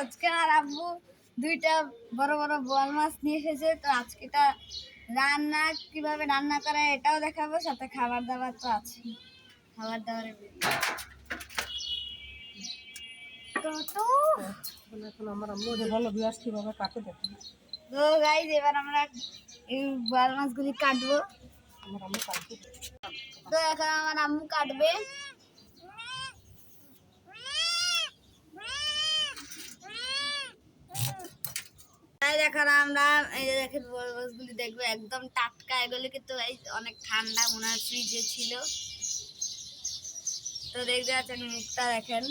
আজকে আর আব্বু দুইটা বড় বড় বোয়াল মাছ নিয়ে এসেছে। তো আজকে এটা রান্না কীভাবে রান্না করে এটাও দেখাবো সাথে খাবার দাবার তো আছে। খাবার দাবারের তো গাইজ এবার আমরা এই বোয়াল মাছগুলি কাটবো। তো এখন আমার আম্মু কাটবে। এখন আমরা এই যে দেখেন বড় মাছগুলি দেখব একদম টাটকা এগুলি কিন্তু এই অনেক ঠান্ডা মনে হয় ফ্রিজে ছিল। তো দেখতে পাচ্ছেন মুখটা দেখেন।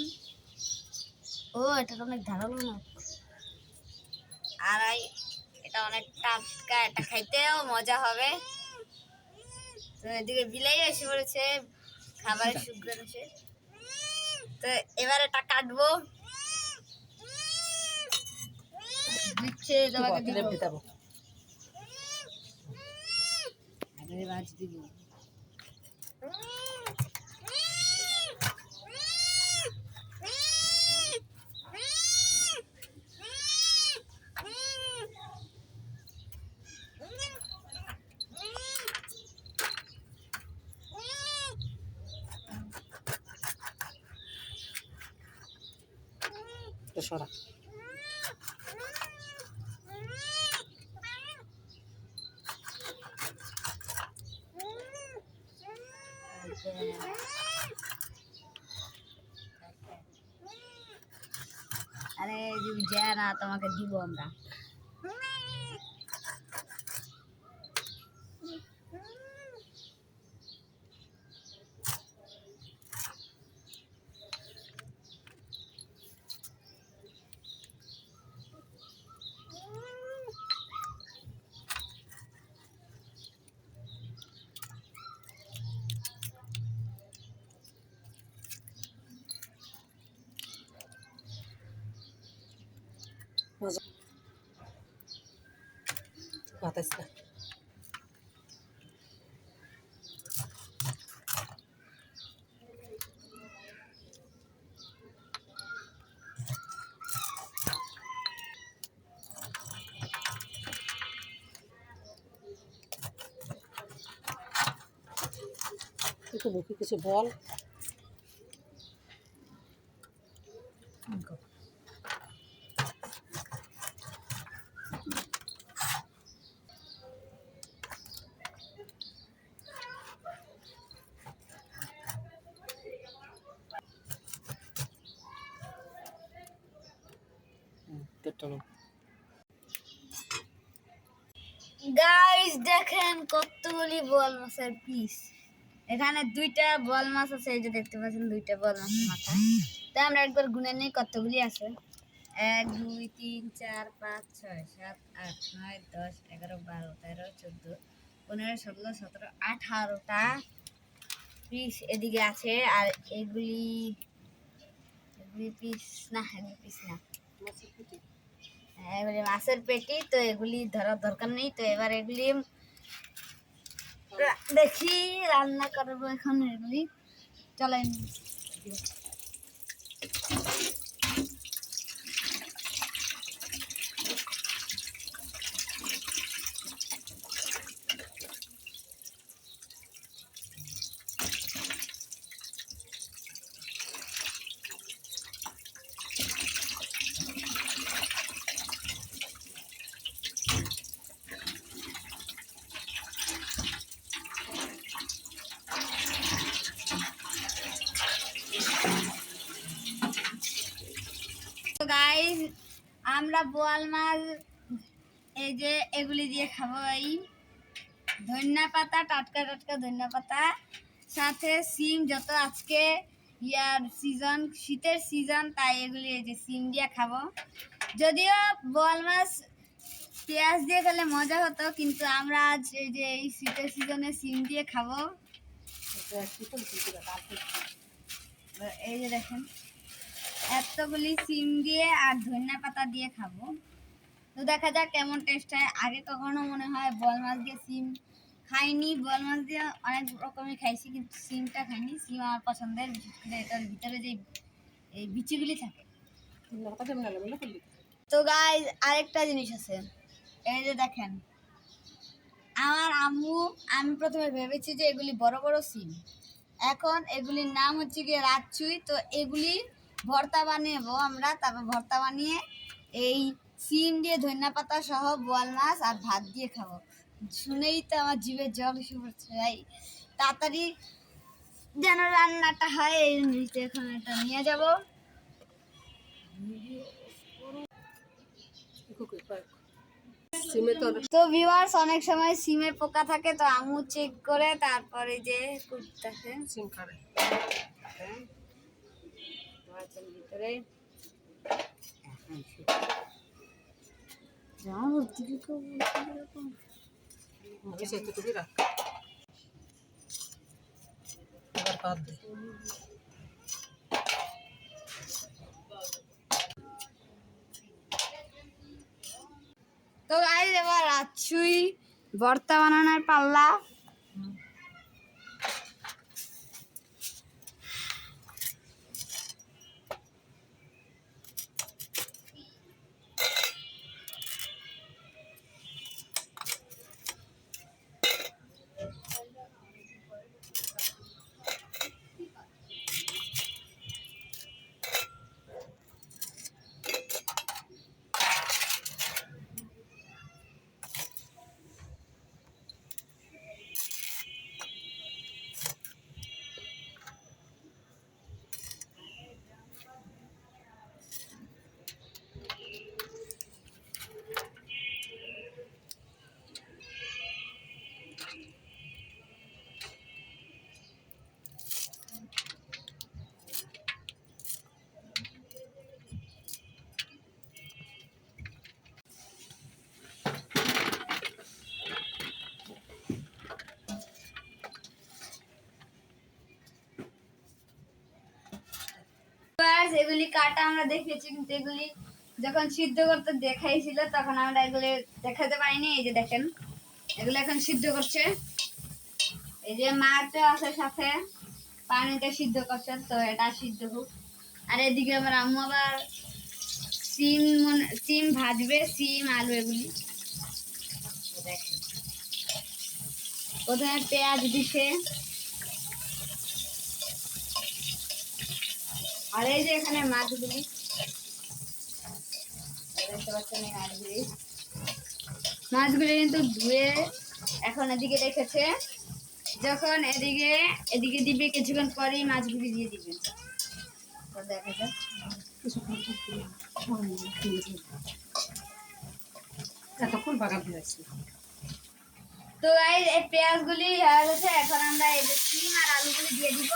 ও এটা তো অনেক ধারালো না আর এই এটা অনেক টাটকা এটা খাইতেও মজা হবে। তো এদিকে বিলাই এসে পড়েছে খাবারের সুগ্রান এসে। তো এবার এটা কাটবো। দিচ্ছে তোমাকে দিব। দেব আগে বাজ দিব আরে যে না তোমাকে দিব আমরা। মজা বাতাস না একটু বুকে কিছু বল পেটটা গাইস দেখেন কতগুলি বল মাছের পিস এখানে দুইটা বল মাছ আছে, এই যে দেখতে পাচ্ছেন দুইটা বল মাছের মাথা। তাই আমরা একবার গুনে নিই কতগুলি আছে। এক, দুই, তিন, চার, পাঁচ, ছয়, সাত, আট, নয়, দশ, এগারো, বারো, তেরো, চোদ্দ, পনেরো, ষোলো, সতেরো, আঠারোটা পিস এদিকে আছে। আর এগুলি এগুলি পিস না, এগুলি পিস না। এগুলি মাছের পেটি, তো এগুলি ধরার দরকার নেই। তো এবার এগুলি দেখি, রান্না করব এখন এগুলি। চলেন। গাইস আমরা বোয়াল মাছ এই যে এগুলি দিয়ে খাব এই ধনিয়া পাতা টাটকা টাটকা ধনিয়া পাতা সাথে সিম যত আজকে ইয়ার সিজন শীতের সিজন তাই এগুলি এই যে সিম দিয়ে খাব। যদিও বোয়াল মাছ পেঁয়াজ দিয়ে খেলে মজা হতো কিন্তু আমরা আজ এই যে এই শীতের সিজনে সিম দিয়ে খাব। এই যে দেখেন এতগুলি সিম দিয়ে আর ধনিয়া পাতা দিয়ে খাব। তো দেখা যাক কেমন টেস্ট হয়। আগে কখনো মনে হয় বল মাছ দিয়ে সিম খাইনি। বল মাছ দিয়ে অনেক রকমের খাইছি, কিন্তু সিমটা খাইনি। সিম আমার পছন্দের এটার ভিতরে যে এই বিচিগুলি থাকে। তো গাইজ আরেকটা জিনিস আছে। এই যে দেখেন, আমার আম্মু, আমি প্রথমে ভেবেছি যে এগুলি বড় বড় সিম। এখন এগুলির নাম হচ্ছে গিয়ে রাজচুই। তো এগুলি ভর্তা বানিয়েবো আমরা। তারপর ভর্তা বানিয়ে এই সিম দিয়ে ধনিয়া পাতা সহ বোয়াল মাছ আর ভাত দিয়ে খাব। শুনেই তো আমার জিভে জল এসে পড়ছে, ভাই। তাড়াতাড়ি যেন রান্নাটা হয়, এই জন্যই এখন এটা নিয়ে যাব। তো ভিউয়ার্স অনেক সময় সিমে পোকা থাকে, তো আমু চেক করে তারপরে যে করতেছে সিম খাবে মাছের ভিতরে যা ভর্তি কি করব এরকম? বেশি এতটুকুই রাখ এবার তো গাইজ এবার রাচ্ছুই ভর্তা বানানোর পাল্লা Guys, এগুলি কাটা আমরা দেখেছি, কিন্তু এগুলি যখন সিদ্ধ করতে দেখাইছিল, তখন আমরা এগুলি দেখাতে পারিনি। এই যে দেখেন, এগুলো এখন সিদ্ধ করছে। এই যে মাছও আছে সাথে পানিতে সিদ্ধ করছে, তো এটা সিদ্ধ হোক। আর এদিকে আমার আম্মু আবার সিম মনে- সিম ভাজবে, সিম, আলু এগুলি। প্রথমে পেঁয়াজ দিছে। আর এই যে এখানে মাছগুলি। দেখতে পাচ্ছেন এই মাছগুলি। মাছগুলি কিন্তু ধুয়ে এখন এদিকে রেখেছে। যখন এদিকে এদিকে দিবে কিছুক্ষণ পরেই মাছগুলি দিয়ে দিবে। তো দেখা যাক। এতক্ষণ বাগান ফেলেছি তো এই পেঁয়াজগুলি হয়ে গেছে। এখন আমরা এই সিম আর আলুগুলি দিয়ে দিব।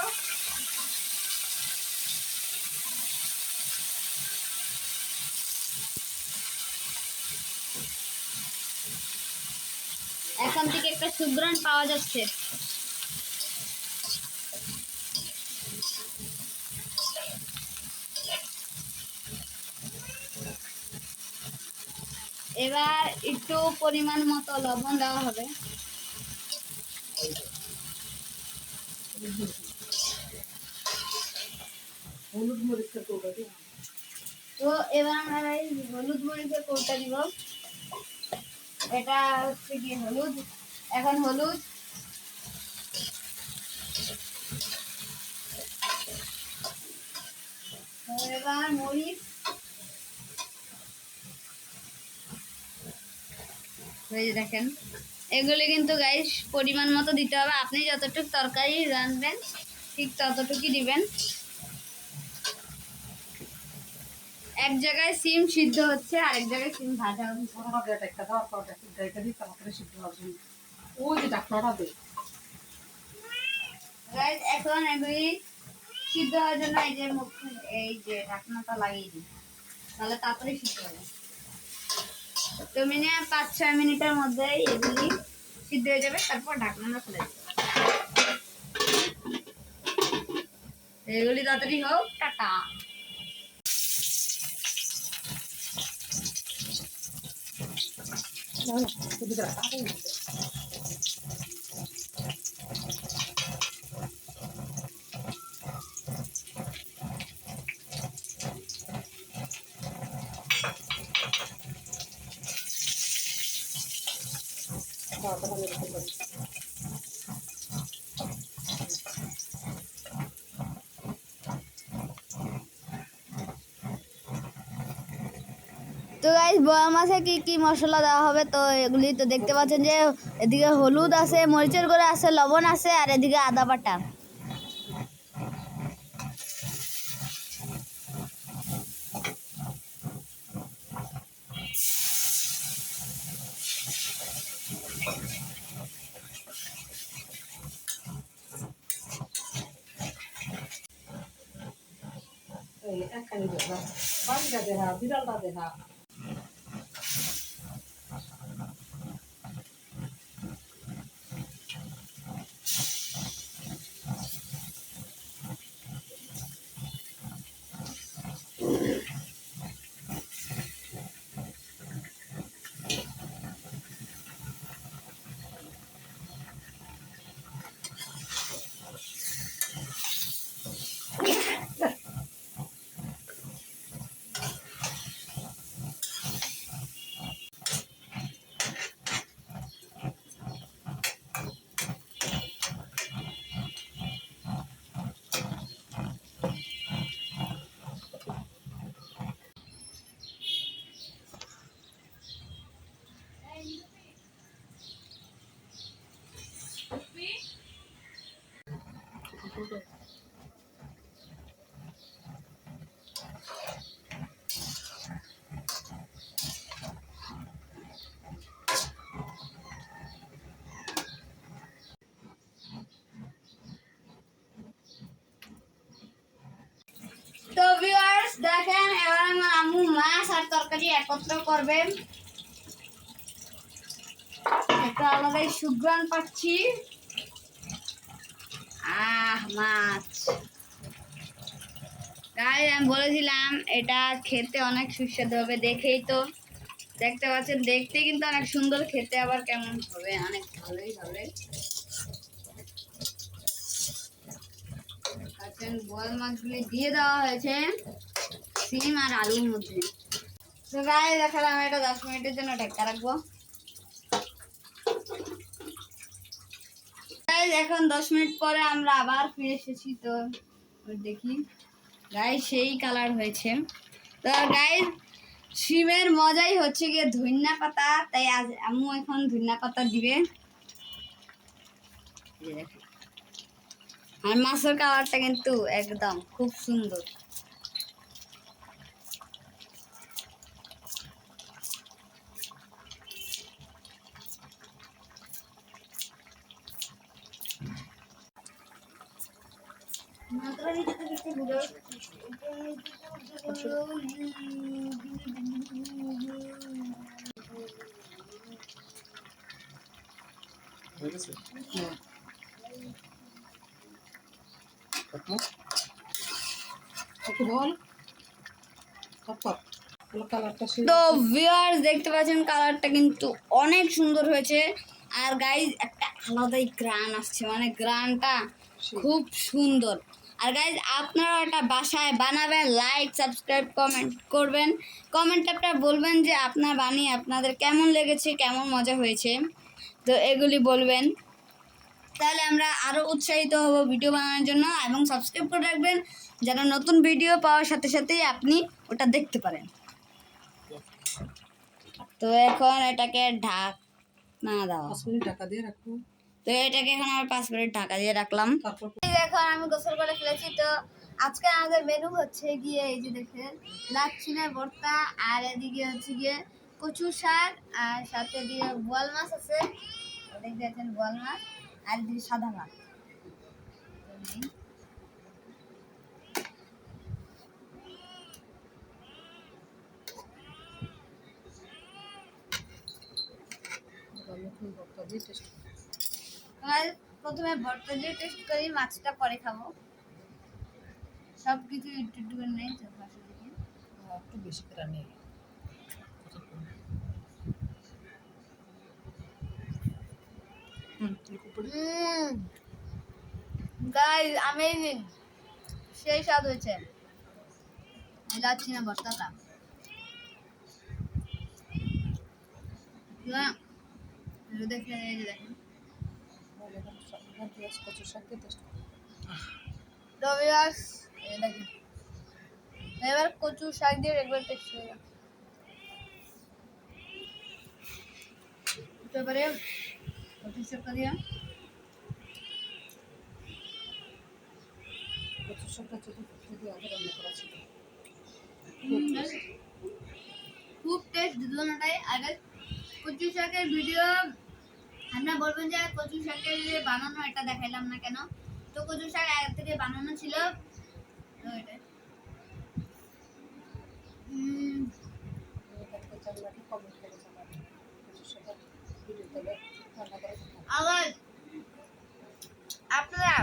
এখন থেকে একটা সুগ্রান পাওয়া যাচ্ছে। এবার একটু পরিমাণ মতো লবণ দেওয়া হবে। তো তো এবার আমরা এই হলুদ মরিচের কৌটা দিব। এটা হচ্ছে কি হলুদ। এখন হলুদ। এবার মরিচ। দেখেন, এগুলি কিন্তু গাইস পরিমাণ মতো দিতে হবে। আপনি যতটুকু তরকারি রাঁধবেন, ঠিক ততটুকুই দিবেন। এক জায়গায় সিম সিদ্ধ হচ্ছে আরেক জায়গায় সিম ভাজা হচ্ছে। এখন এগুলি সিদ্ধ হওয়ার জন্য এই যে মুখ এই যে ঢাকনাটা লাগিয়ে দিই। তাহলে তাড়াতাড়ি সিদ্ধ হবে। তো মিনিমাম পাঁচ ছয় মিনিটের মধ্যে এগুলি সিদ্ধ হয়ে যাবে তারপর ঢাকনাটা খুলে দেবে এগুলি তাড়াতাড়ি হোক টাটা। இதுக்கு ரசாயம் பாத்திரம் இருக்குது বয়া মাছে কি কি মশলা দেওয়া হবে? তো এগুলি তো দেখতে পাচ্ছেন যে এদিকে হলুদ আছে, মরিচের গুঁড়ো আছে, লবণ আছে, আর এদিকে আদা বাটা। দেখা বাড়িটা দেখা বিড়ালটা দেখা তো ভিউয়ার্স দেখেন এবার আমার আম্মু মাছ আর তরকারি একত্র করবে একটা আলাদাই সুগ্রান পাচ্ছি। মাছ। তাই আমি বলেছিলাম, এটা খেতে অনেক সুস্বাদু হবে, দেখেই তো। দেখতে পাচ্ছেন, দেখতে কিন্তু অনেক সুন্দর, খেতে আবার কেমন হবে? অনেক ভালোই হবে। বল মাছগুলি দিয়ে দেওয়া হয়েছে, সিম আর আলুর মধ্যে। তো দেখালাম এটা দশ মিনিটের জন্য ঢাকা রাখব। Guys, এখন দশ মিনিট পরে আমরা আবার ফিরে এসেছি তো দেখি। গাইজ সেই কালার হয়েছে। তো গাইজ শিমের মজাই হচ্ছে গিয়ে ধনিয়া পাতা। তাই আজ আম্মু এখন ধনিয়া পাতা দিবে। আর মাছের কালারটা কিন্তু একদম খুব সুন্দর একটু বল তারপর কালারটা সে তো ভিউয়ার্স দেখতে পাচ্ছেন কালারটা কিন্তু অনেক সুন্দর হয়েছে। আর গাইজ একটা আলাদাই গ্রান আসছে মানে গ্রানটা খুব সুন্দর। আর গাইজ আপনারা এটা বাসায় বানাবেন লাইক সাবস্ক্রাইব কমেন্ট করবেন। কমেন্ট একটা বলবেন যে আপনার বানিয়ে আপনাদের কেমন লেগেছে, কেমন মজা হয়েছে। তো এগুলি বলবেন। তাহলে আমরা আরও উৎসাহিত হব ভিডিও বানানোর জন্য এবং সাবস্ক্রাইব করে রাখবেন, যেন নতুন ভিডিও পাওয়ার সাথে সাথেই আপনি ওটা দেখতে পারেন। তো এখন এটাকে ঢাক না, দাও। টাকা দিয়ে রাখব। তো এটাকে এখন আমার পাঁচ মিনিট ঢাকা দিয়ে রাখলাম। এখন আমি গোসল করে ফেলেছি তো। আজকে আমাদের মেনু হচ্ছে গিয়ে এই যে দেখেন লাচ্ছিনা ভর্তা আর এদিকে হচ্ছে গিয়ে কচু শাক আর সাথে দিয়ে বোয়াল মাছ আছে। ওদিকে দেখেন বোয়াল মাছ আর এদিকে সাদা ভাত। টেস্ট প্রথমে ভর্তা দিয়ে টেস্ট করি মাছটা পরে খাব। সব কিছু একটু একটু করে নেই। একটু বেশি করে একটু অ্যামেজিং সেই স্বাদ হয়েছে। যাচ্ছি না ভর্তাটা। না, দেখে দেখেন। থেকে কচুর শাক দিয়ে টেস্ট তো ভিউয়ার্স এই এবার কচু শাক দিয়ে একবার টেস্ট করে দাও। তো এবারে কচু শাকটা দিয়ে কচুর শাকটা যদি যদি আগে রান্না করা ছিল খুব টেস্ট দুজনটাই আগে কচু শাকের ভিডিও আপনারা বলবেন যে কচু শাকের যে বানানো, এটা দেখাইলাম না কেন? তো কচু শাক আগে থেকে বানানো ছিল। আবার আপনারা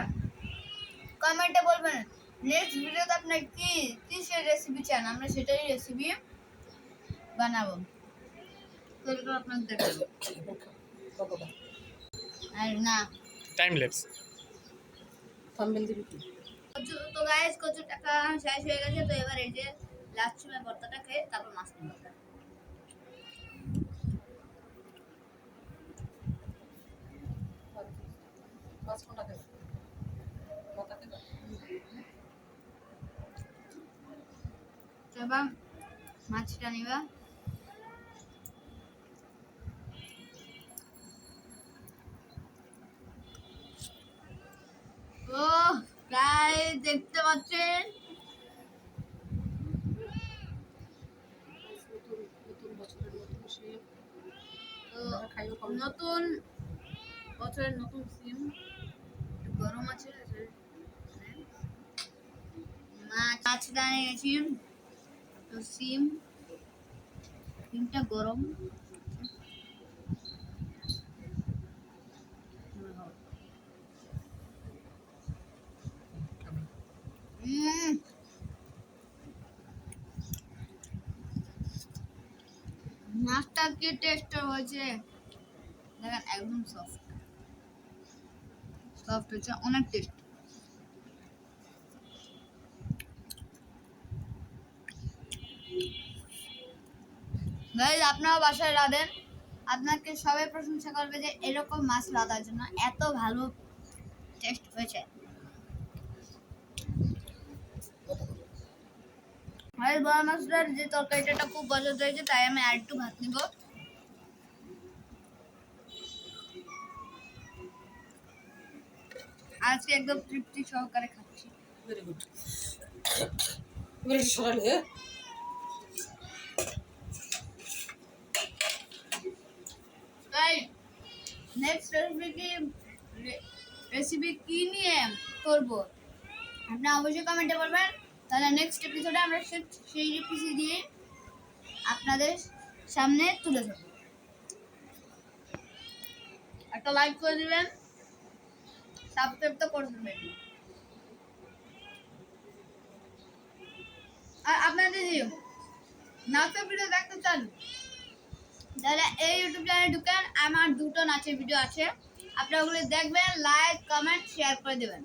কমেন্টে বলবেন নেক্সট ভিডিওতে আপনার কি কিসের রেসিপি চান? আমরা সেটাই রেসিপি বানাবো। তৈরি করে আপনাদের দেখাবো। আর না। টাইম ল্যাপস থাম্বেল দিবি কি তো গাইস কচু টাকা শেষ হয়ে গেছে তো এবার এই যে লাস্ট সময় ভর্তাটা খেয়ে তারপর মাছ এবার মাছটা নিবা ও প্রায় দেখতে নতুন বছরের নতুন সিম, গরম আছে মাছ মাছ দানে গেছি। তো সিম, সিমটা গরম। মাছটা কি টেস্ট হয়েছে? দেখেন, একদম সফট সফট হয়েছে, অনেক টেস্ট গাইজ আপনারা বাসায় রাঁধেন। আপনাকে সবাই প্রশংসা করবে যে এরকম মাছ রাঁধার জন্য এত ভালো টেস্ট হয়েছে। আর বড় মাছটার যে তরকারিটা খুব পছন্দ হয়েছে তাই আমি আর একটু ভাত নিব। আজকে একদম তৃপ্তি সহকারে খাচ্ছি। ভেরি গুড এবার একটু সরালে হ্যাঁ? তাই নেক্সট রেসিপি রেসিপি কি নিয়ে করব? আপনি অবশ্যই কমেন্টে বলবেন। তাহলে নেক্সট এপিসোডে আমরা সেই রেসিপি দিয়ে আপনাদের সামনে তুলে ধরব। একটা লাইক করে দিবেন সাবস্ক্রাইব তো করে দেবেন। আর আপনাদের যদি নাচের ভিডিও দেখতে চান? তাহলে এই ইউটিউব চ্যানেলে ঢুকেন, আমার দুটো নাচের ভিডিও আছে। আপনারা ওগুলো দেখবেন লাইক কমেন্ট শেয়ার করে দেবেন।